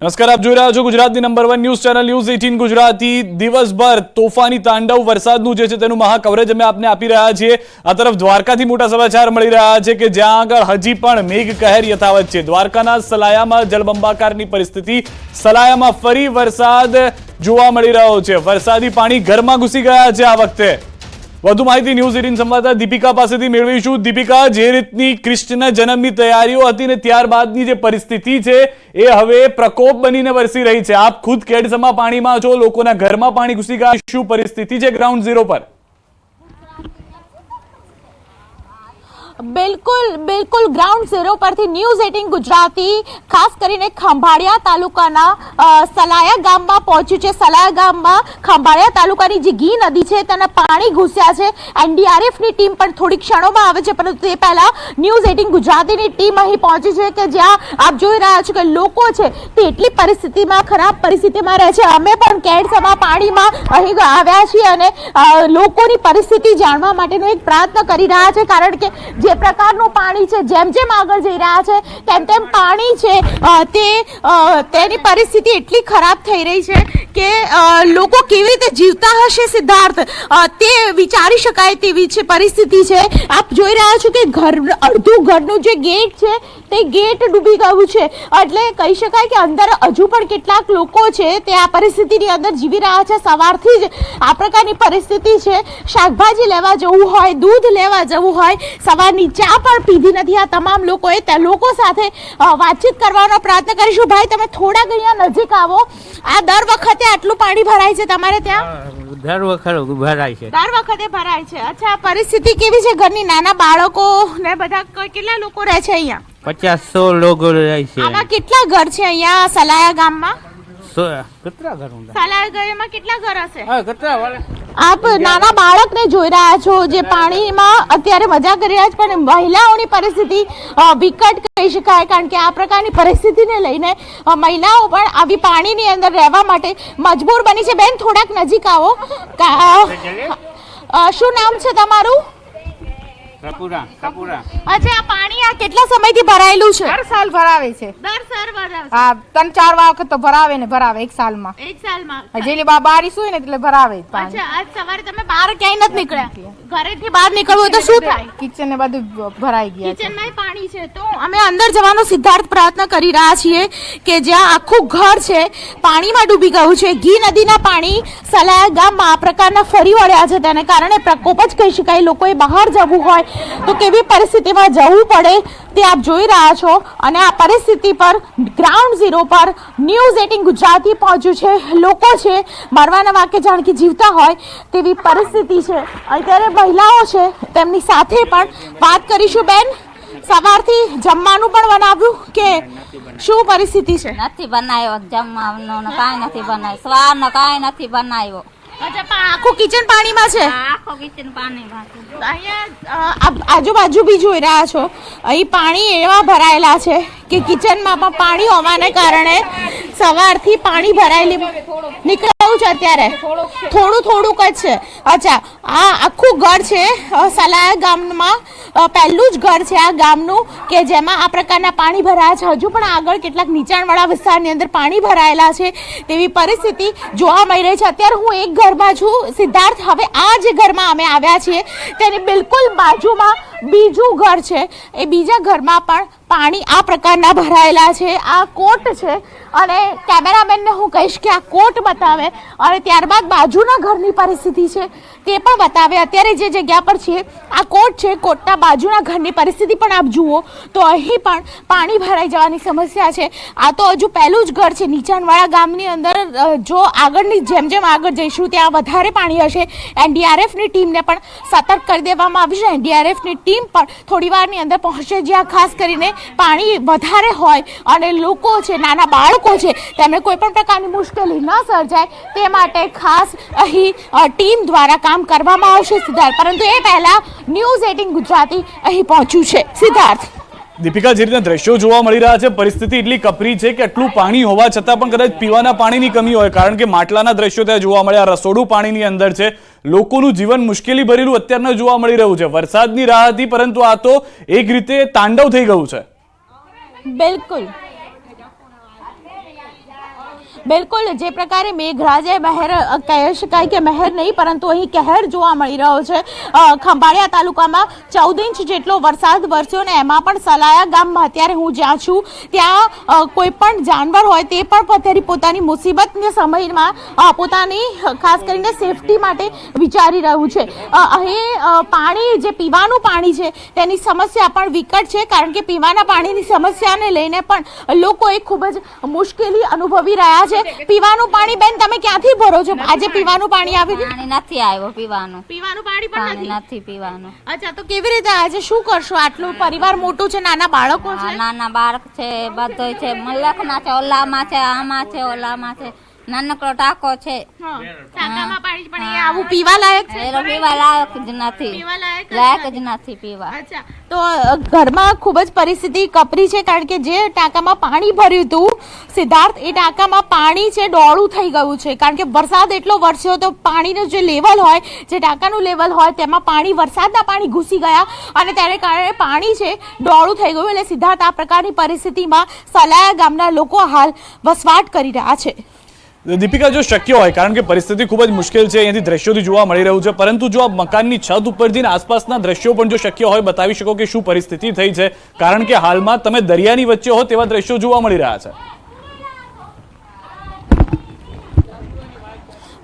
નમસ્કાર, આપ જોઈ રહ્યા છો ગુજરાતની number one news channel news eighteen Gujarati. દિવસભર તોફાની તાંડવ, વરસાદનું જે છે તેનું મહા કવરેજ અમે આપને આપી રહ્યા છીએ. આ તરફ દ્વારકાથી મોટા સમાચાર મળી રહ્યા છે કે જ્યાં આગળ હજી પણ મેઘ કહેર યથાવત છે. દ્વારકાના સલાયામાં જળબંબાકારની પરિસ્થિતિ, સલાયામાં ફરી વરસાદ જોવા મળી રહ્યો છે. વરસાદી પાણી ઘરમાં ઘૂસી ગયા છે આ વખતે. વધુ માહિતી ન્યૂઝ એટીન સંવાદદાતા દીપિકા પાસેથી મેળવીશું. દીપિકા, જે રીતની કૃષ્ણના જન્મની તૈયારીઓ હતી ને ત્યારબાદની જે પરિસ્થિતિ છે, એ હવે પ્રકોપ બનીને વરસી રહી છે. આપ ખુદ કેડસમાં પાણીમાં છો, લોકોના ઘરમાં પાણી ઘૂસી ગયા. શું પરિસ્થિતિ છે ગ્રાઉન્ડ ઝીરો પર? બિલકુલ બિલકુલ ગ્રાઉન્ડ ઝીરો પરથી ન્યૂઝ એટીન ગુજરાતી, ખાસ કરીને ખંભાળિયા તાલુકાના સલાયા ગામમાં પહોંચ્યું છે. સલાયા ગામમાં ખંભાળિયા તાલુકાની જે ગી નદી છે, તેના પાણી ઘૂસ્યા છે. એનડીઆરએફની ટીમ પણ થોડી ક્ષણોમાં આવે છે, પરંતુ તે પહેલાં ન્યૂઝ એટીન ગુજરાતીની ટીમ અહીં પહોંચી છે કે જ્યાં આપ જોઈ રહ્યા છો કે લોકો છે, તે એટલી પરિસ્થિતિમાં, ખરાબ પરિસ્થિતિમાં રહે છે. અમે પણ કેડસમાં પાણીમાં અહીં આવ્યા છીએ અને લોકોની પરિસ્થિતિ જાણવા માટેનો એક પ્રયત્ન કરી રહ્યા છે, કારણ કે જે પ્રકારનું પાણી છે, જેમ જેમ આગળ જઈ રહ્યા છે, તેમ તેમ પાણી છે તે તેની પરિસ્થિતિ એટલી ખરાબ થઈ રહી છે કે લોકો કેવી રીતે જીવતા હશે સિદ્ધાર્થ? તે વિચારી શકાય તેવી છે પરિસ્થિતિ છે. આપ જોઈ રહ્યા છો કે ઘર, અડધું ઘરનું જે ગેટ છે તે ગેટ ડૂબી ગયું છે. એટલે કહી શકાય કે અંદર હજુ પણ કેટલાક લોકો છે તે આ પરિસ્થિતિની અંદર જીવી રહ્યા છે. સવારથી જ આ પ્રકારની પરિસ્થિતિ છે. શાકભાજી લેવા જવું હોય દૂધ લેવા જવું હોય સવારની ચા પણ પીધી નથી. આ તમામ લોકોએ તે લોકો સાથે વાતચીત કરવાનો પ્રયત્ન કરીશું. ભાઈ તમે થોડાક અહીંયા નજીક આવો. આ દર વખતે આટલું પાણી ભરાય છે તમારે ત્યાં? દર વખતે ભરાય છે. દર વખતે ભરાય છે. અચ્છા પરિસ્થિતિ કેવી છે? ઘરની નાના બાળકો ને બધા કેટલા લોકો રહે છે અહીંયા? પચાસ લોકો રહે છે. આમાં કેટલા ઘર છે અહીંયા? સલાયા ગામમાં? કેટલા ઘર સલાયા ગામમાં કેટલા ઘર હશે? હા કેટલા વાળા? આપ નાના બાળકને જોઈ રહ્યા છો જે પાણીમાં અત્યારે મજા કરી રહ્યા છે પણ મહિલાઓની પરિસ્થિતિ વિકટ કહી શકાય કારણ કે આ પ્રકારની પરિસ્થિતિને લઈને મહિલાઓ પણ આવી પાણીની અંદર રહેવા માટે મજબૂર બની છે. બેન થોડાક નજીક આવો. શું નામ છે તમારું? કપૂરા કપૂરા. અચ્છા આ પાણી આ કેટલા સમયથી ભરાયેલું છે? હર સાલ ભરાવે છે. દર સર ભરાવ હા ત્રણ ચાર વખત તો ભરાવે ને ભરાવે એક સાલમાં. એક સાલમાં. જેલી બા બારીશ હોય ને એટલે ભરાવે પાણી. અચ્છા આજ સવારે તમે બહાર ક્યાંય નથી નીકળ્યા? ઘરેથી બહાર નીકળવું તો શું થાય? કિચન ને બધું ભરાઈ ગયા કિચનમાં પાણી છે તો અમે અંદર જવાનો સિદ્ધાર્થ પ્રયત્ન કરી રહ્યા છીએ કે જ્યાં આખું ઘર છે પાણીમાં ડૂબી ગયું છે. ઘી નદીના પાણી સલાયા ગામમાં આ પ્રકારના ફરી વળ્યા છે. તેને કારણે પ્રકોપ જ કહી શકાય. લોકોએ બહાર જવું હોય તો કેવી પરિસ્થિતિમાં જવું પડે તે આપ જોઈ રહ્યા છો અને આ પરિસ્થિતિ પર ગ્રાઉન્ડ ઝીરો પર ન્યૂઝ એટીન ગુજરાતી પહોંચ્યું છે. લોકો છે, મરવાના વાકે જાણ કે જીવતા હોય તેવી પરિસ્થિતિ છે. અત્યારે મહિલાઓ છે, તેમની સાથે પણ વાત કરીશું બેન. સવારથી જમવાનું પણ બનાવ્યું કે શું પરિસ્થિતિ છે? નથી બનાવ્યો, જમવાનું કાંઈ નથી બનાવ્યું. સવારનો કાંઈ નથી બનાવ્યો. અચ્છા પણ આખું કિચન પાણીમાં છે? આખો કિચન પાણી વાંચું અહીંયા આજુબાજુ બી જોઈ રહ્યા છો. અહીં પાણી એવા ભરાયેલા છે કે કિચનમાં પણ પાણી હોવાને કારણે સવારથી પાણી ભરાયેલી નીકળવું છે અત્યારે. થોડું થોડુંક જ છે. અચ્છા, આ આખું ઘર છે સલાયા ગામમાં પહેલું જ ઘર છે આ ગામનું, કે જેમાં આ પ્રકારના પાણી ભરાયા છે. હજુ પણ આગળ કેટલાક નીચાણવાળા વિસ્તારની અંદર પાણી ભરાયેલા છે. તેવી પરિસ્થિતિ જોવા મળી રહી છે. અત્યારે હું એક ઘરમાં છું. સિદ્ધાર્થ, હવે આ જે ઘરમાં અમે આવ્યા છીએ. તેની બિલકુલ બાજુમાં બીજું ઘર છે. એ બીજા ઘરમાં પણ પાણી આ પ્રકારના ભરાયેલા છે, આ કોટ છે અને કેમેરામેનને હું કહીશ કે આ કોટ બતાવે અને ત્યારબાદ બાજુના ઘરની પરિસ્થિતિ છે તે પણ બતાવે. અત્યારે જે જગ્યા પર છીએ, આ કોટ છે, કોટના બાજુના ઘરની પરિસ્થિતિ પણ આપ જુઓ તો અહીં પણ પાણી ભરાઈ જવાની સમસ્યા છે. આ તો હજુ પહેલું જ ઘર છે, નીચાણવાળા ગામની અંદર જો આગળની જેમ જેમ આગળ જઈશું ત્યાં વધારે પાણી હશે. એનડીઆરએફની ટીમને પણ સતર્ક કરી દેવામાં આવી છે. એનડીઆરએફની ટીમ પણ થોડી વારની અંદર પહોંચશે જ્યાં ખાસ કરીને પાણી વધારે હોય અને લોકો છે, નાના બાળકો છે, તેમને કોઈ પણ પ્રકારની મુશ્કેલી ન સર્જાય, તે માટે ખાસ અહીં ટીમ દ્વારા કામ કરવામાં આવશે સિદ્ધાર્થ. પરંતુ એ પહેલા ન્યૂઝ એટીન ગુજરાતી અહીં પહોંચ્યું છે. સિદ્ધાર્થ. દીપિકા, જે રીતના દ્રશ્યો જોવા મળી રહ્યા છે, પરિસ્થિતિ એટલી કપરી છે કે આટલું પાણી હોવા છતાં પણ કદાચ પીવાના પાણીની કમી હોય. કારણ કે માટલાના દ્રશ્યો ત્યાં જોવા મળ્યા, રસોડું પાણીની અંદર છે. લોકોનું જીવન મુશ્કેલી ભરેલું અત્યારના જોવા મળી રહ્યું છે. વરસાદની રાહ હતી, પરંતુ આ તો એક રીતે તાંડવ થઈ ગયું છે. બિલકુલ. બિલકુલ, જે પ્રકારે મેઘરાજે મહેર કહી શકાય કે મહેર નહીં, પરંતુ અહીં કહેર જોવા મળી રહ્યો છે. ખંભાળિયા તાલુકામાં ચૌદ ઇંચ જેટલો વરસાદ વરસ્યો ને એમાં પણ સલાયા ગામમાં અત્યારે હું જ્યાં છું, ત્યાં કોઈ પણ જાનવર હોય તે પણ અત્યારે પોતાની મુસીબતના સમયમાં પોતાની ખાસ કરીને સેફટી માટે વિચારી રહ્યું છે. અહીં પાણી, જે પીવાનું પાણી છે, તેની સમસ્યા પણ વિકટ છે, કારણ કે પીવાના પાણીની સમસ્યાને લઈને પણ લોકોએ ખૂબ જ મુશ્કેલી અનુભવી રહ્યા છે. પીવાનું પાણી બેન તમે ક્યાંથી ભરો છો? આજે પીવાનું પાણી આવી ગયું? પાણી નથી આવ્યો પીવાનું. પીવાનું પાણી પણ નથી? નથી પીવાનું. અચ્છા તો કેવી રીતે આજે શું કરશો? આટલું પરિવાર મોટું છે નાના બાળકો છે? નાના બાળક છે બધો છે. મલકના છે ઓલામાં છે આમાં છે ઓલામાં છે. નાનકડો ટાંકો છે. હા, ટાંકામાં પાણી પણ એ આવું પીવા લાયક છે? એ પીવા લાયક જ નથી. લાયક જ નથી. પીવા. અચ્છા. તો ઘરમાં ખૂબ જ પરિસ્થિતિ કપરી છે કારણ કે જે ટાંકામાં પાણી ભર્યું હતું સિદ્ધાર્થ એ ટાંકામાં પાણી છે ડોળું થઈ ગયું છે. કારણ કે વરસાદ એટલો વરસ્યો તો પાણીનું જે લેવલ હોય જે ટાંકાનું લેવલ હોય તેમાં પાણી વરસાદના પાણી ઘૂસી ગયા અને તેને કારણે પાણી છે ડોળું થઈ ગયું. એટલે સિદ્ધાર્થ આ પ્રકારની પરિસ્થિતિમાં સલાયા ગામના લોકો હાલ વસવાટ કરી રહ્યા છે. દીપિકા, જો શક્ય હોય, કારણ કે પરિસ્થિતિ ખૂબ જ મુશ્કેલ છે, અહીંયાથી દ્રશ્યોથી જોવા મળી રહ્યું છે, પરંતુ જો આ મકાનની છત ઉપરથી આસપાસના દ્રશ્યો પણ જો શક્ય હોય, બતાવી શકો કે શું પરિસ્થિતિ થઈ છે. કારણ કે હાલમાં તમે દરિયાની વચ્ચે હો તેવા દ્રશ્યો જોવા મળી રહ્યા છે.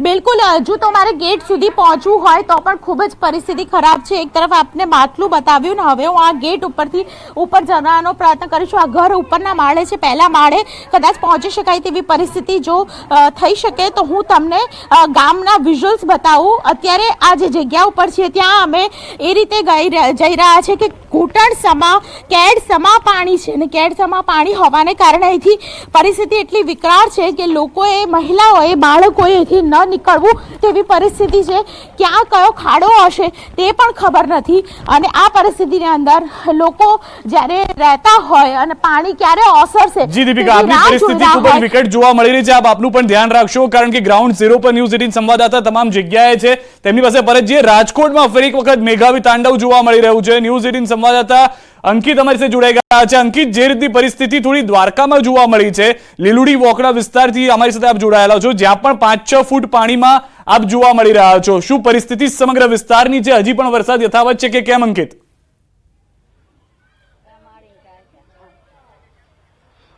બિલકુલ હજુ તો મારે ગેટ સુધી પહોંચવું હોય તો પણ ખૂબ જ પરિસ્થિતિ ખરાબ છે. એક તરફ આપને માટલું બતાવ્યું ને હવે હું આ ગેટ ઉપરથી ઉપર જવાનો પ્રયત્ન કરીશું. આ ઘર ઉપરના માળે છે. પહેલા માળે કદાચ પહોંચી શકાય તેવી પરિસ્થિતિ જો થઈ શકે તો હું તમને ગામના વિઝ્યુઅલ્સ બતાવું. અત્યારે આ જે જગ્યા ઉપર છીએ ત્યાં અમે એ રીતે ગઈ જઈ રહ્યા છે કે ઘૂંટણ સમા, કેડ સમા પાણી છે અને કેડ સમા પાણી હોવાને કારણે અહીંથી પરિસ્થિતિ એટલી વિકરાળ છે કે લોકોએ, મહિલાઓએ, બાળકોએ અહીંથી ન નીકળવું તેવી પરિસ્થિતિ છે. ક્યાં કયો ખાડો હશે તે પણ ખબર નથી. અને આ પરિસ્થિતિની અંદર લોકો જ્યારે રહેતા હોય અને પાણી ક્યારે ઓસરશે જી દીપિકા આપની પરિસ્થિતિ ખૂબ જ વિકટ જોવા મળી રહી છે. આપ આપનું પણ ધ્યાન રાખશો કારણ કે ગ્રાઉન્ડ ઝીરો પર ન્યૂઝ એટીન સંવાદદાતા તમામ જગ્યાએ છે. તેમની પાસે પરત જઈએ. રાજકોટમાં ફરી એક વખત મેઘાવી તાંડવ જોવા મળી રહ્યું છે. ન્યૂઝ એટીન સંવાદદાતા અંકિત અમારી સાથે જોડાઈ ગયા છે. અંકિત, જે રીતની પરિસ્થિતિ થોડી દ્વારકામાં જોવા મળી છે, લીલુડી વોકડા વિસ્તારથી અમારી સાથે આપ જોડાયેલા છો. જ્યાં પણ પાંચ છ ફૂટ પાણીમાં આપ જોવા મળી રહ્યા છો. શું પરિસ્થિતિ સમગ્ર વિસ્તારની છે? હજી પણ વરસાદ યથાવત છે કે કેમ, અંકિત?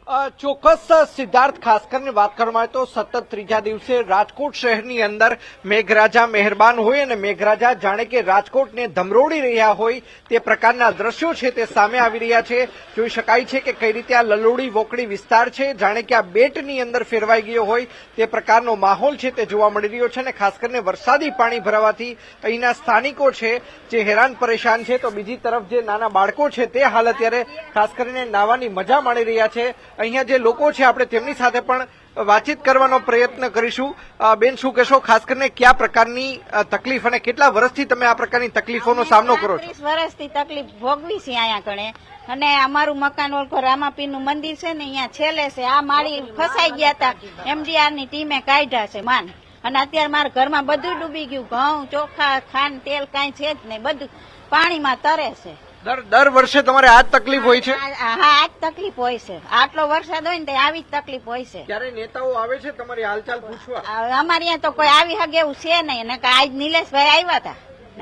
ચોક્કસ સિદ્ધાર્થ, ખાસ કરીને વાત કરવામાં આવે તો સતત ત્રીજા દિવસે રાજકોટ શહેરની અંદર મેઘરાજા મહેરબાન હોય અને મેઘરાજા જાણે કે રાજકોટને ધમરોડી રહ્યા હોય તે પ્રકારના દ્રશ્યો છે તે સામે આવી રહ્યા છે. જોઈ શકાય છે કે કઈ રીતે આ લલોડી વોકડી વિસ્તાર છે. જાણે કે આ બેટની અંદર ફેરવાઈ ગયો હોય તે પ્રકારનો માહોલ છે તે જોવા મળી રહ્યો છે અને ખાસ કરીને વરસાદી પાણી ભરાવાથી અહીંના સ્થાનિકો છે જે હેરાન પરેશાન છે. તો બીજી તરફ જે નાના બાળકો છે તે હાલ અત્યારે ખાસ કરીને નાવાની મજા માણી રહ્યા છે. અહીંયા જે લોકો છે આપણે તેમની સાથે પણ વાતચીત કરવાનો પ્રયત્ન કરીશું. બેન શું કહેશો? ખાસ કરીને કયા પ્રકારની તકલીફ અને કેટલા વર્ષથી તમે આ પ્રકારની તકલીફોનો સામનો કરો છો વર્ષથી તકલીફ ભોગવી છે અહીંયા કણે અને અમારું મકાન ઓળખો રામાપીરનું મંદિર છે ને અહીંયા છેલ્લે છે. આ માળી ફસાઈ ગયા હતા. એમજીઆરની ટીમે કાઢ્યા છે માન. અને અત્યારે મારા ઘરમાં બધું ડૂબી ગયું. ઘઉં ચોખા ખાંડ તેલ કાંઈ છે જ નહીં. બધું પાણીમાં તરે છે. દર દર વર્ષે તમારે આ જ તકલીફ હોય છે? હા આ જ તકલીફ હોય છે. આટલો વરસાદ હોય ને તો આવી જ તકલીફ હોય છે. ક્યારે નેતાઓ આવે છે તમારી હાલચાલ પૂછવા? અમારે અહીંયા તો કોઈ આવી હગે એવું છે નહીં. અને આજ નિલેશભાઈ આવ્યા હતા.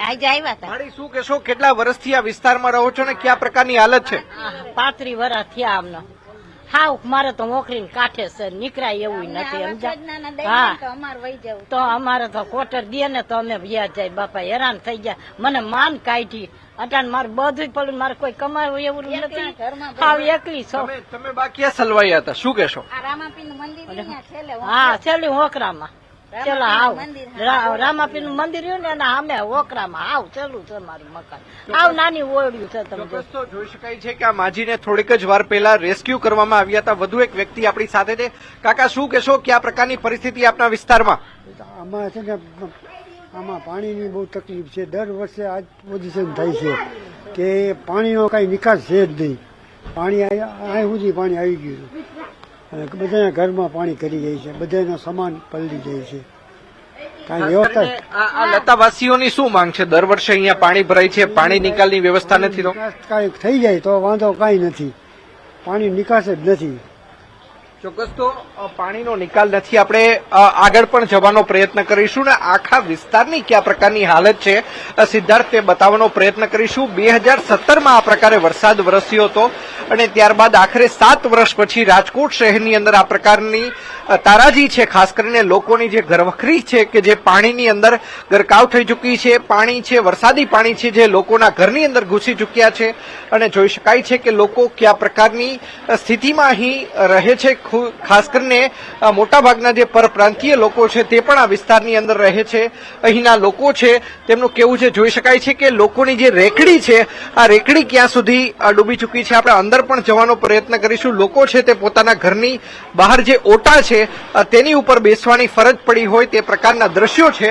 આજે આવ્યા હતા. મારી શું કેશો કેટલા વર્ષથી આ વિસ્તારમાં રહો છો ને કયા પ્રકારની હાલત છે? પાંત્રી વર્ષ થયા અમને હાવ મારે તો નોકરી કાંઠે છે નીકળાય એવું નથી સમજા હા. તો અમારે તો કોટર દે ને તો અમે વ્યાજ જાય બાપા હેરાન થઈ ગયા. મને માન કાઢી. અટાણ મારે બધું પડ્યું મારે કોઈ કમાવું એવું નથી. હાવ એકલી છો. તમે તમે બાકી સલવાયા હતા શું મંદિર હા છેલ્લી હોકરામાં. ચલો આવ. રામાપીરનું મંદિર રહ્યું ને એના સામે હોકરામાં આવ ચલું છે મારું મકાન. આવ નાની ઓળ્યું છે તમે જોઈ શકાય છે કે આ માજીને થોડીક જ વાર પહેલા રેસ્ક્યુ કરવામાં આવ્યા હતા. વધુ એક વ્યક્તિ આપણી સાથે છે. કાકા શું કહેશો કયા પ્રકારની પરિસ્થિતિ આપના વિસ્તારમાં? આમાં છે ને આમાં પાણીની બહુ તકલીફ છે. દર વર્ષે આ જ પોઝિશન થાય છે કે પાણીનો કાંઈ નિકાસ છે જ નહીં. પાણી અહીં સુધી પાણી આવી ગયું છે. અને બધાના ઘરમાં પાણી કરી જાય છે બધાનો સામાન પલળી જાય છે. કાંઈ વ્યવસ્થા આ લતાવાસીઓની શું માંગ છે? દર વર્ષે અહીંયા પાણી ભરાય છે પાણી નિકાલની વ્યવસ્થા નથી તો કાંઈ થઈ જાય તો વાંધો કાંઈ નથી. પાણી નિકાસ જ નથી. ચોક્કસ તો પાણીનો નિકાલ નથી. આપણે આગળ પણ જવાનો પ્રયત્ન કરીશું ને આખા વિસ્તારની કયા પ્રકારની હાલત છે સિદ્ધાર્થ તે બતાવવાનો પ્રયત્ન કરીશું. બે હજાર સત્તરમાં આ પ્રકારે વરસાદ વરસ્યો હતો અને ત્યારબાદ આખરે સાત વર્ષ પછી રાજકોટ શહેરની અંદર આ પ્રકારની તારાજી છે, ખાસ કરીને લોકોની જે ઘરવખરી છે કે જે પાણીની અંદર ગરકાવ થઈ ચૂકી છે, પાણી છે, વરસાદી પાણી છે જે લોકોના ઘરની અંદર ઘૂસી ચૂક્યા છે. અને જોઈ શકાય છે કે લોકો કયા પ્રકારની સ્થિતિમાં અહીં રહે છે ખાસ કરીને મોટાભાગના જે પરપ્રાંતીય લોકો છે, તે પણ આ વિસ્તારની અંદર રહે છે. અહીંના લોકો છે, તેમનું કેવું છે, જોઈ શકાય છે કે લોકોની જે રેકડી છે, આ રેકડી ક્યાં સુધી ડૂબી ચૂકી છે? આપણે અંદર પણ જવાનો પ્રયત્ન કરીશું. લોકો છે, તે પોતાના ઘરની બહાર જે ઓટા છે તેની ઉપર બેસવાની ફરજ પડી હોય, તે પ્રકારના દ્રશ્યો છે.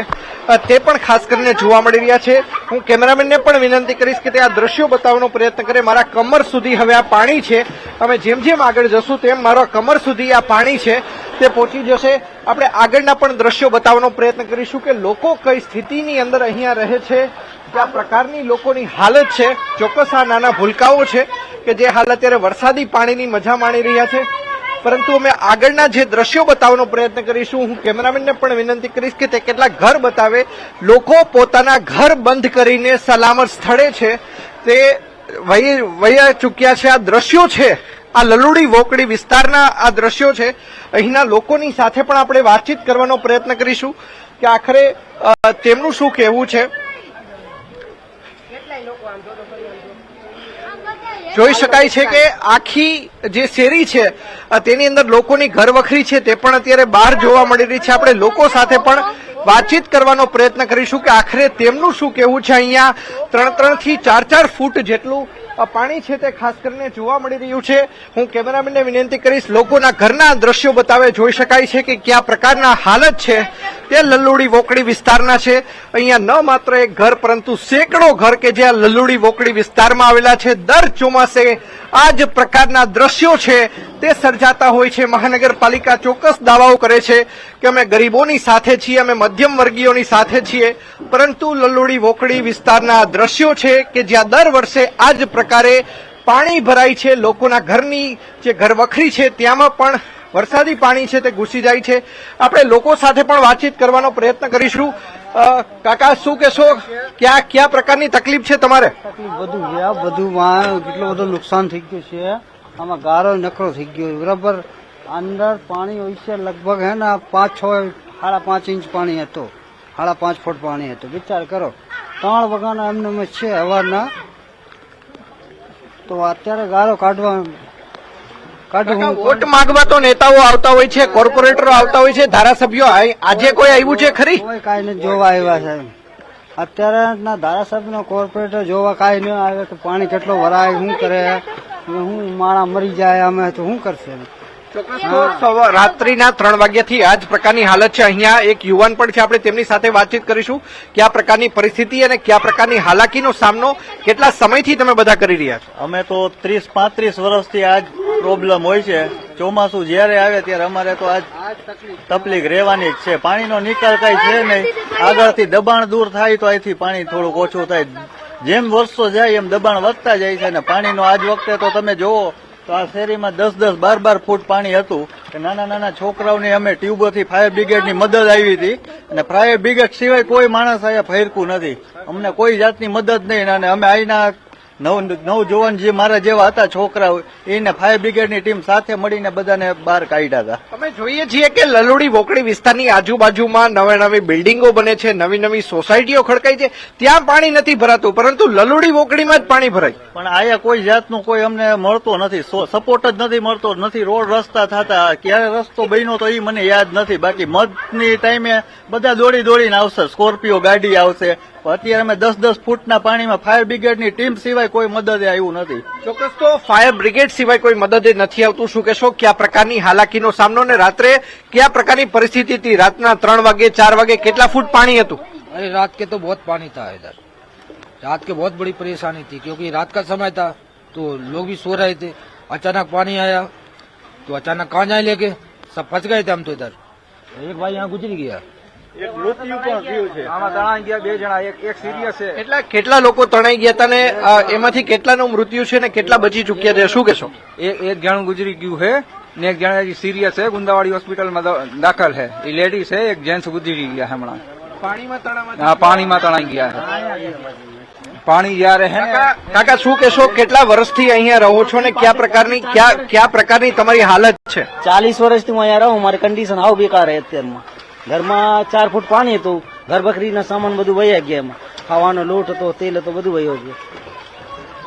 તે પણ ખાસ કરીને જોવા મળી રહ્યા છે. હું કેમેરામેનને પણ વિનંતી કરીશ કે તે આ દ્રશ્યો બતાવવાનો પ્રયત્ન કરે. મારા કમર સુધી હવે આ પાણી છે. અમે જેમ જેમ આગળ જશું, તેમ મારા કમર સુધી આ પાણી છે, તે પહોંચી જશે. આપણે આગળના પણ દ્રશ્યો બતાવવાનો પ્રયત્ન કરીશું કે લોકો કઈ સ્થિતિની અંદર અહીંયા રહે છે, કયા પ્રકારની લોકોની હાલત છે. ચોક્કસ આ નાના ભૂલકાઓ છે કે જે હાલ અત્યારે વરસાદી પાણીની મજા માણી રહ્યા છે. પરંતુ અમે આગળના જે દ્રશ્યો બતાવવાનો પ્રયત્ન કરીશું, હું કેમેરામેનને પણ વિનંતી કરીશ કે તે કેટલા ઘર બતાવે. લોકો પોતાના ઘર બંધ કરીને સલામત સ્થળે છે. તે વહી વહી ચૂક્યા છે. આ દ્રશ્યો છે આ લલુડી વોકડી વિસ્તારના આ દ્રશ્યો છે. અહીંના લોકોની સાથે પણ આપણે વાતચીત કરવાનો પ્રયત્ન કરીશું કે આખરે તેમનું શું કહેવું છે? જોઈ શકાય છે કે આખી જે શેરી છે તેની અંદર લોકોની ઘરવખરી છે, તે પણ અત્યારે બહાર જોવા મળી રહી છે. આપણે લોકો સાથે પણ વાતચીત કરવાનો પ્રયત્ન કરીશું કે આખરે તેમનું શું કહેવું છે? અહીંયા ત્રણ ત્રણથી ચાર ચાર ફૂટ જેટલું પાણી છે તે ખાસ કરીને જોવા મળી રહ્યું છે. હું કેમેરામેનને વિનંતી કરીશ, લોકોના ઘરના દ્રશ્યો બતાવે, જોઈ શકાય છે કે કયા પ્રકારના હાલત છે. તે લલ્લુડી વોકડી વિસ્તારના છે. અહીંયા ન માત્ર એક ઘર, પરંતુ સેંકડો ઘર કે જે આ લલ્લુડી વોકડી વિસ્તારમાં આવેલા છે. દર ચોમાસે આ જ પ્રકારના દ્રશ્યો છે. તે સર્જાતા હોય છે. મહાનગરપાલિકા ચોક્કસ દાવાઓ કરે છે કે અમે ગરીબોની સાથે છીએ, અમે મધ્યમ વર્ગીયોની સાથે છીએ. પરંતુ લલ્લુડી વોકડી વિસ્તારના દ્રશ્યો છે કે જ્યાં દર વર્ષે આ જ પ્રકારે પાણી ભરાય છે. લોકોના ઘરની જે ઘરવખરી છે, ત્યાંમાં પણ વરસાદી પાણી છે તે ઘૂસી જાય છે. આપણે લોકો સાથે પણ વાતચીત કરવાનો પ્રયત્ન કરીશું. કાકા, શું કહેશો? ક્યાં, કયા પ્રકારની તકલીફ છે તમારે? તકલીફ વધુ છે. વધુમાં કેટલો બધું નુકસાન થઈ ગયું છે. આમાં ગારો નકરો થઈ ગયો. બરાબર? અંદર પાણી હોય છે લગભગ હે ને પાંચ છ સાડા પાંચ ઇંચ પાણી હતો. સાડા પાંચ ફૂટ પાણી હતું. વિચાર કરો. ત્રણ વગાના એમને એમ છે હવારના. તો અત્યારે ગારો કાઢવા વોટ માંગવા તો નેતાઓ આવતા હોય છે કોર્પોરેટરો આવતા હોય છે ધારાસભ્યો આજે કોઈ આવ્યું છે ખરી? કોઈ કાંઈ નથી જોવા આવ્યા છે. અત્યારે ના ધારાસભ્ય કોર્પોરેટર જોવા કાંઈ ન આવે કે પાણી કેટલો ભરાય શું કરે? હું માણા મરી જાય અમે તો શું કરશે? રાત્રિના ત્રણ વાગ્યાથી આ જ પ્રકારની હાલત છે. અહીંયા એક યુવાન પણ છે. આપણે તેમની સાથે વાતચીત કરીશું. કયા પ્રકારની પરિસ્થિતિ અને કયા પ્રકારની હાલાકીનો સામનો કેટલા સમયથી તમે બધા કરી રહ્યા છો? અમે તો ત્રીસ પાંત્રીસ વર્ષથી આજ પ્રોબ્લેમ હોય છે. ચોમાસું જ્યારે આવે ત્યારે અમારે તો આજ તકલીફ રહેવાની જ છે. પાણીનો નિકાલ કઈ છે નહીં. આગળથી દબાણ દૂર થાય તો અહીંથી પાણી થોડુંક ઓછું થાય. જેમ વર્ષો જાય એમ દબાણ વધતા જાય છે અને પાણીનો આજ વખતે તો તમે જુઓ તો આ શેરીમાં દસ દસ બાર બાર ફૂટ પાણી હતું કે નાના નાના છોકરાઓની અમે ટ્યુબોથી ફાયર બ્રિગેડની મદદ આવી હતી અને ફાયર બ્રિગેડ સિવાય કોઈ માણસ અહીંયા ફેરકું નથી. અમને કોઈ જાતની મદદ નહીં અને અમે અહીંના નવ નવજુવાન જે મારા જેવા હતા છોકરાઓ એને ફાયર બ્રિગેડની ટીમ સાથે મળીને બધાને બહાર કાઢ્યા હતા. અમે જોઈએ છીએ કે લલુડી વોકડી વિસ્તારની આજુબાજુમાં નવી નવી બિલ્ડિંગો બને છે નવી નવી સોસાયટીઓ ખડકાય છે. ત્યાં પાણી નથી ભરાતું પરંતુ લલુડી વોકડીમાં જ પાણી ભરાય. પણ આયા કોઈ જાતનું કોઈ અમને મળતો નથી સપોર્ટ જ નથી મળતો નથી રોડ રસ્તા થતા ક્યારે રસ્તો બન્યો તો એ મને યાદ નથી. બાકી મધની ટાઈમે બધા દોડી દોડીને આવશે સ્કોર્પિયો ગાડી આવશે અત્યારે અમે દસ દસ ફૂટના પાણીમાં ફાયર બ્રિગેડની ટીમ સિવાય કોઈ મદદ આવ્યું નથી ચોક્કસ તો ફાયર બ્રિગેડ સિવાય કોઈ મદદ નથી આવતું શું કહેશો કયા પ્રકારની હાલાકીનો સામનો ને રાત્રે કયા પ્રકારની પરિસ્થિતિ હતી રાતના ત્રણ વાગે ચાર વાગે કેટલા ફૂટ પાણી હતું अरे रात के तो बहुत पानी था इधर रात के बहुत बड़ी परेशानी थी क्योंकि रात का समय था तो लोग भी सो रहे थे अचानक पानी आया तो अचानक कहाँ जाए लेके सब फंस गए थे हम तो इधर एक भाई यहाँ गुजरी गया એક મૃત્યુ પણ થયું છે. આમાં તણાઈ ગયા બે જણા એક એક સિરિયસ છે. કેટલા કેટલા લોકો તણાઈ ગયા હતા ને એમાંથી કેટલાનું મૃત્યુ છે ને કેટલા બચી ચૂક્યા છે શું કહેશો? એક એક જણ ગુજરી ગયું છે ને એક જણા સિરિયસ છે ગુંદાવાડી હોસ્પિટલમાં દાખલ છે. એ લેડી છે એક જેન્ટ્સ ગુજરી ગયા હમણાં. પાણીમાં હા પાણીમાં તણાઈ ગયા છે. પાણી જયારે હે કાકા શું કહેશો? કેટલા વર્ષથી અહીંયા રહો છો ને? કયા પ્રકારની કયા કયા પ્રકારની તમારી હાલત છે? ચાલીસ વર્ષથી હું અહીંયા રહું મારી કન્ડિશન આવ બેકાર અત્યારમાં. ઘરમાં ચાર ફૂટ પાણી હતું. ઘર બકરીના સામાન બધું વહી ગયા એમાં. ખાવાનો લોટ હતો, તેલ હતો, બધું વયો ગયો.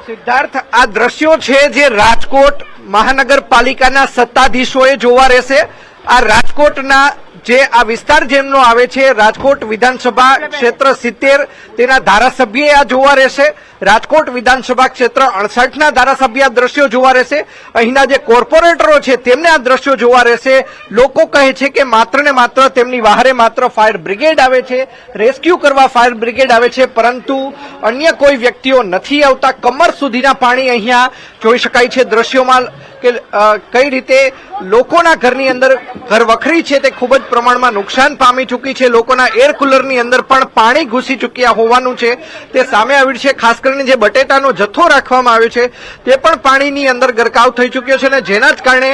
સિદ્ધાર્થ, આ દ્રશ્યો છે જે રાજકોટ મહાનગરપાલિકાના સત્તાધીશોએ જોવા રહેશે. આ રાજકોટના જે આ વિસ્તાર જેમનો આવે છે, રાજકોટ વિધાનસભા ક્ષેત્ર સિત્તેર, તેના ધારાસભ્ય આ જોવા રહેશે. રાજકોટ વિધાનસભા ક્ષેત્ર અડસઠના ધારાસભ્ય આ દ્રશ્યો જોવા રહેશે. અહીંના જે કોર્પોરેટરો છે, તેમને આ દ્રશ્યો જોવા રહેશે. લોકો કહે છે કે માત્ર ને માત્ર તેમની વાહરે માત્ર ફાયર બ્રિગેડ આવે છે, રેસ્ક્યુ કરવા ફાયર બ્રિગેડ આવે છે, પરંતુ અન્ય કોઈ વ્યક્તિઓ નથી આવતા. કમર સુધીના પાણી અહીંયા જોઈ શકાય છે દ્રશ્યોમાં કે કઈ રીતે લોકોના ઘરની અંદર ઘર વખરી છે તે ખૂબ જ પ્રમાણમાં નુકસાન પામી ચૂકી છે. લોકોના એર કુલરની અંદર પણ પાણી ઘૂસી ચૂક્યા હોવાનું છે. તે સામે આવ્યું છે. ખાસ કરીને જે બટેટાનો જથ્થો રાખવામાં આવ્યો છે, તે પણ પાણીની અંદર ગરકાવ થઈ ચૂક્યો છે અને જેના જ કારણે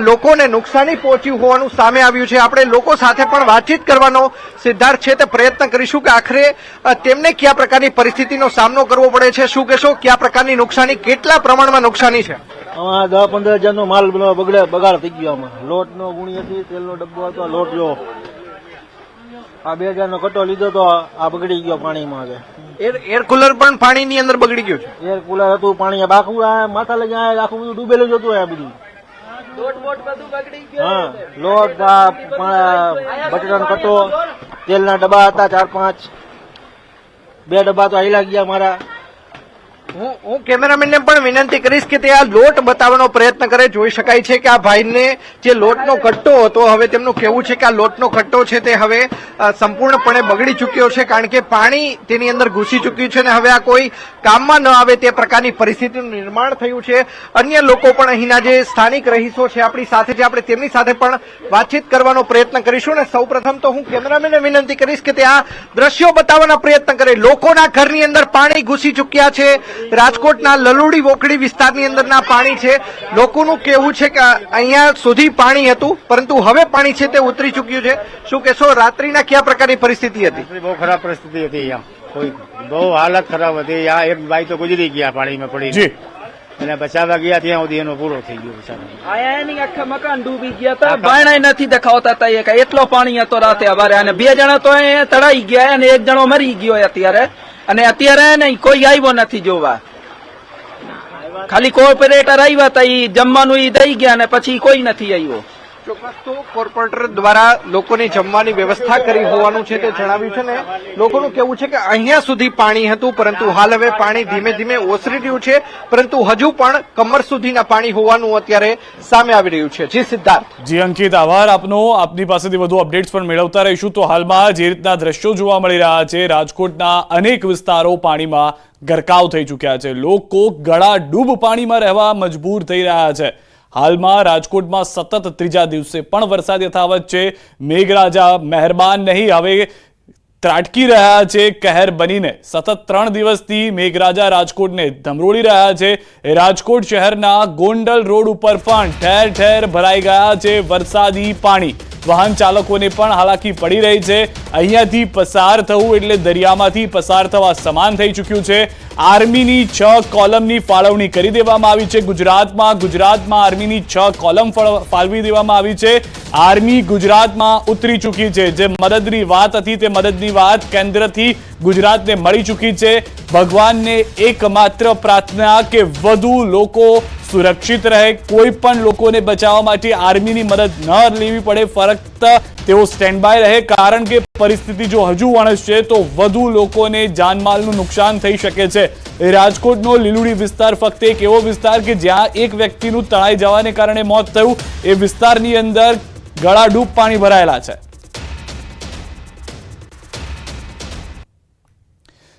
લોકોને નુકસાની પહોંચ્યું હોવાનું સામે આવ્યું છે. આપણે લોકો સાથે પણ વાતચીત કરવાનો સિદ્ધાર્થ છે. તે પ્રયત્ન કરીશું કે આખરે તેમને કયા પ્રકારની પરિસ્થિતિનો સામનો કરવો પડે છે? શું કહેશો? કયા પ્રકારની નુકસાની? કેટલા પ્રમાણમાં નુકસાની છે? આમાં દસ પંદર હજાર નો માલ બગડે બગાડ થઈ ગયો આમાં. લોટ નો ગુણી હતી તેલ નો ડબ્બો હતો લોટ જો. આ બે હજાર નો કટો લીધો તો આ બગડી ગયો પાણીમાં હવે. એર કુલર પણ પાણીની અંદર બગડી ગયું છે? એર કુલર હતું પાણી બાકું આ માથા લઈ આ આખું બધું ડૂબેલું જ હતું આ બધું. હા લોટ બટેટાનો કટો તેલના ડબ્બા હતા ચાર પાંચ. બે ડબ્બા તો આયલા ગયા મારા. હું હું કેમેરામેનને પણ વિનંતી કરીશ કે તે આ લોટ બતાવવાનો પ્રયત્ન કરે. જોઈ શકાય છે કે આ ભાઈને જે લોટનો કટ્ટો હતો, હવે તેમનું કહેવું છે કે આ લોટનો કટ્ટો છે તે હવે સંપૂર્ણપણે બગડી ચૂક્યો છે કારણ કે પાણી તેની અંદર ઘૂસી ચૂક્યું છે અને હવે આ કોઈ કામમાં ન આવે તે પ્રકારની પરિસ્થિતિનું નિર્માણ થયું છે. અન્ય લોકો પણ અહીંના જે સ્થાનિક રહીશો છે આપણી સાથે છે, આપણે તેમની સાથે પણ વાતચીત કરવાનો પ્રયત્ન કરીશું અને સૌપ્રથમ તો હું કેમેરામેનને વિનંતી કરીશ કે તે આ દ્રશ્યો બતાવવાનો પ્રયત્ન કરે. લોકોના ઘરની અંદર પાણી ઘૂસી ચૂક્યા છે રાજકોટના લલુડી વોકડી વિસ્તારની અંદરના પાણી છે. લોકોનું કહેવું છે કે અહીંયા સુધી પાણી હતું પરંતુ હવે પાણી છે તે ઉતરી ચૂક્યું છે. શું કહેશો રાત્રિના કયા પ્રકારની પરિસ્થિતિ હતી? બહુ ખરાબ પરિસ્થિતિ હતી અહીંયા. કોઈ બહુ હાલત ખરાબ હતી. આ એક ભાઈ તો ગુજરી ગયા પાણીમાં પડી અને બચાવવા ગયા ત્યાં સુધી એનો પૂરો થઈ ગયો આખા મકાન ડૂબી ગયા હતા. બાયણા નથી દેખાવતા હતા એક એટલો પાણી હતો રાતે અમારે. અને બે જણા તો અહીંયા તળાઈ ગયા અને એક જણો મરી ગયો અત્યારે. અને અત્યારે ને કોઈ આવ્યો નથી જોવા. ખાલી કોઓપરેટર આવ્યા હતા ઈ જમવાનું ઈ દઈ ગયા અને પછી કોઈ નથી આવ્યો. ચોક્કસ. તો કોર્પોરેટર દ્વારા લોકોને જમવાની વ્યવસ્થા કરી હોવાનું છે તે જણાવ્યું છે ને લોકોનું કહેવું છે કે અહીંયા સુધી પાણી હતું, પરંતુ હાલ હવે પાણી ધીમે ધીમે ઓસરી રહ્યું છે, પરંતુ હજુ પણ કમર સુધીના પાણી હોવાનું અત્યારે સામે આવી રહ્યું છે. જી સિદ્ધાર્થ. જી, અંકિત, આભાર. આપનો, આપની પાસેથી વધુ અપડેટ્સ પણ મેળવતા રહીશું. તો હાલમાં જે રીતના દ્રશ્યો જોવા મળી રહ્યા છે, રાજકોટના અનેક વિસ્તારો પાણીમાં ગરકાવ થઈ ચૂક્યા છે. લોકો ગળા ડૂબ પાણીમાં રહેવા મજબૂર થઈ રહ્યા છે. હાલમાં રાજકોટમાં સતત ત્રીજા દિવસે પણ વરસાદ યથાવત છે. મેઘરાજા મહેરબાન નહીં. હવે ત્રાટકી રહ્યા છે કહેર બનીને. સતત ત્રણ દિવસથી મેઘરાજા રાજકોટને ધમરોળી રહ્યા છે. રાજકોટ શહેરના ગોંડલ રોડ ઉપર પણ ઠેર ઠેર ભરાઈ ગયા છે વરસાદી પાણી. વાહન ચાલકોને પણ હાલાકી પડી રહી છે. અહીંયાથી પસાર થવું એટલે દરિયામાંથી પસાર થવા સમાન થઈ ચૂક્યું છે. આર્મીની છ કોલમની ફાળવણી કરી દેવામાં આવી છે. ગુજરાતમાં ગુજરાતમાં આર્મીની છ કોલમ ફળ- ફાળવી દેવામાં આવી છે. આર્મી ગુજરાતમાં ઉતરી ચૂકી છે. જે મદદની વાત હતી તે મદદની વાત કેન્દ્રથી ગુજરાતને મળી ચૂકી છે. ભગવાનને એકમાત્ર પ્રાર્થના કે વધુ લોકો સુરક્ષિત રહે. કોઈ પણ લોકોને બચાવવા માટે આર્મીની મદદ ન લેવી પડે. ફરક તેઓ સ્ટેન્ડ બાય રહે. કારણ કે પરિસ્થિતિ જો હજુ વણસશે તો વધુ લોકોને જાનમાલનું નુકસાન થઈ શકે છે. રાજકોટનો લીલુડી વિસ્તાર ફક્ત એક એવો વિસ્તાર કે જ્યાં એક વ્યક્તિનું તણાઈ જવાને કારણે મોત થયું. એ વિસ્તારની અંદર ગળાડૂબ પાણી ભરાયેલા છે.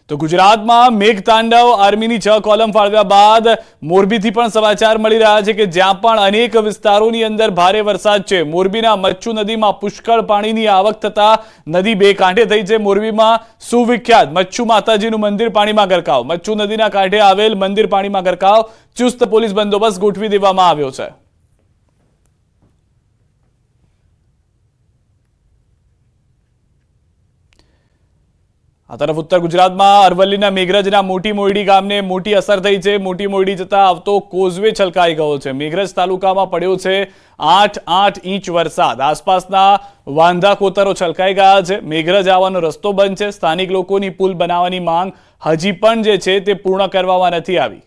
તો ગુજરાતમાં મેઘતાંડવ, આર્મીની છ કોલમ ફાળવ્યા બાદ મોરબીથી પણ સમાચાર મળી રહ્યા છે કે જ્યાં પણ અનેક વિસ્તારોની અંદર ભારે વરસાદ છે. મોરબીના મચ્છુ નદીમાં પુષ્કળ પાણીની આવક થતા નદી બે કાંઠે થઈ છે. મોરબીમાં સુવિખ્યાત મચ્છુ માતાજીનું મંદિર પાણીમાં ગરકાવ. મચ્છુ નદીના કાંઠે આવેલ મંદિર પાણીમાં ગરકાવ. ચુસ્ત પોલીસ બંદોબસ્ત ગોઠવી દેવામાં આવ્યો છે. આ તરફ ઉત્તર ગુજરાતમાં અરવલ્લીના મેઘરજના મોટી મોયડી ગામને મોટી અસર થઈ છે. મોટી મોયડી જતા આવતો કોઝવે છલકાઈ ગયો છે. મેઘરજ તાલુકામાં પડ્યો છે આઠ આઠ ઇંચ વરસાદ. આસપાસના વાંધા કોતરો છલકાઈ ગયા છે. મેઘરજ આવવાનો રસ્તો બંધ છે. સ્થાનિક લોકોની પુલ બનાવવાની માંગ હજી પણ જે છે તે પૂર્ણ કરવામાં નથી આવી.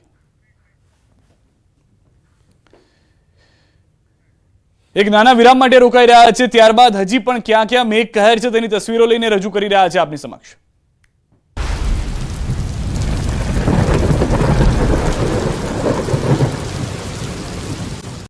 એક નાના વિરામ માટે રોકાઈ રહ્યા છે. ત્યારબાદ હજી પણ ક્યાં ક્યાં મેઘ કહેર છે તેની તસવીરો લઈને રજૂ કરી રહ્યા છે આપની સમક્ષ.